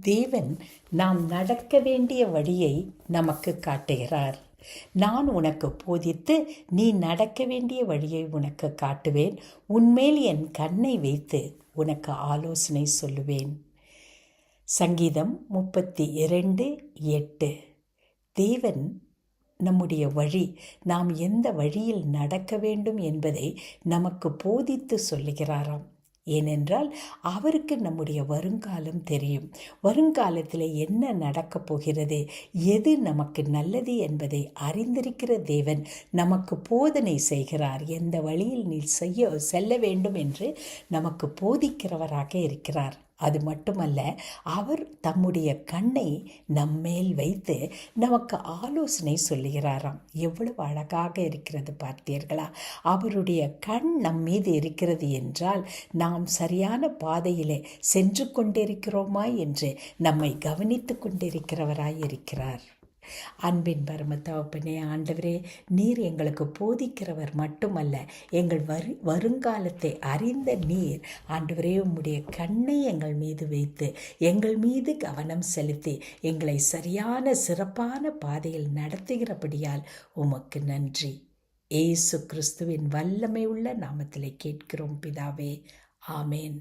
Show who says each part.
Speaker 1: தேவன் நாம் நடக்க வேண்டிய வழியை நமக்கு காட்டுகிறார். நான் உனக்கு போதித்து நீ நடக்க வேண்டிய வழியை உனக்கு காட்டுவேன். உன்மேல் என் கண்ணை வைத்து உனக்கு ஆலோசனை சொல்லுவேன். சங்கீதம் முப்பத்தி இரண்டு எட்டு. தேவன் நம்முடைய வழி. நாம் எந்த வழியில் நடக்க வேண்டும் என்பதை நமக்கு போதித்து சொல்லுகிறாராம். ஏனென்றால் அவருக்கு நம்முடைய வருங்காலம் தெரியும். வருங்காலத்தில் என்ன நடக்கப் போகிறது? எது நமக்கு நல்லது என்பதை அறிந்திருக்கிற தேவன் நமக்கு போதனை செய்கிறார். எந்த வழியில் நீ செய்ய செல்ல வேண்டும் என்று நமக்கு போதிக்கிறவராக இருக்கிறார். அது மட்டுமல்ல அவர் தம்முடைய கண்ணை நம்மேல் வைத்து நமக்கு ஆலோசனை சொல்லுகிறாராம். எவ்வளவு அழகாக இருக்கிறது பார்த்தீர்களா? அவருடைய கண் நம் மீது இருக்கிறது என்றால் நாம் சரியான பாதையிலே சென்று கொண்டிருக்கிறோமா என்று நம்மை கவனித்து கொண்டிருக்கிறவராய் இருக்கிறார். அன்பின் பரம தகப்பனே ஆண்டவரே நீர் எங்களுக்கு போதிக்கிறவர் மட்டுமல்ல எங்கள் வரு வருங்காலத்தை அறிந்த நீர். ஆண்டவரே உம்முடைய கண்ணை எங்கள் மீது வைத்து எங்கள் மீது கவனம் செலுத்தி எங்களை சரியான சிறப்பான பாதையில் நடத்துகிறபடியால் உமக்கு நன்றி. ஏசு கிறிஸ்துவின் வல்லமை உள்ள நாமத்திலே கேட்கிறோம் பிதாவே. ஆமேன்.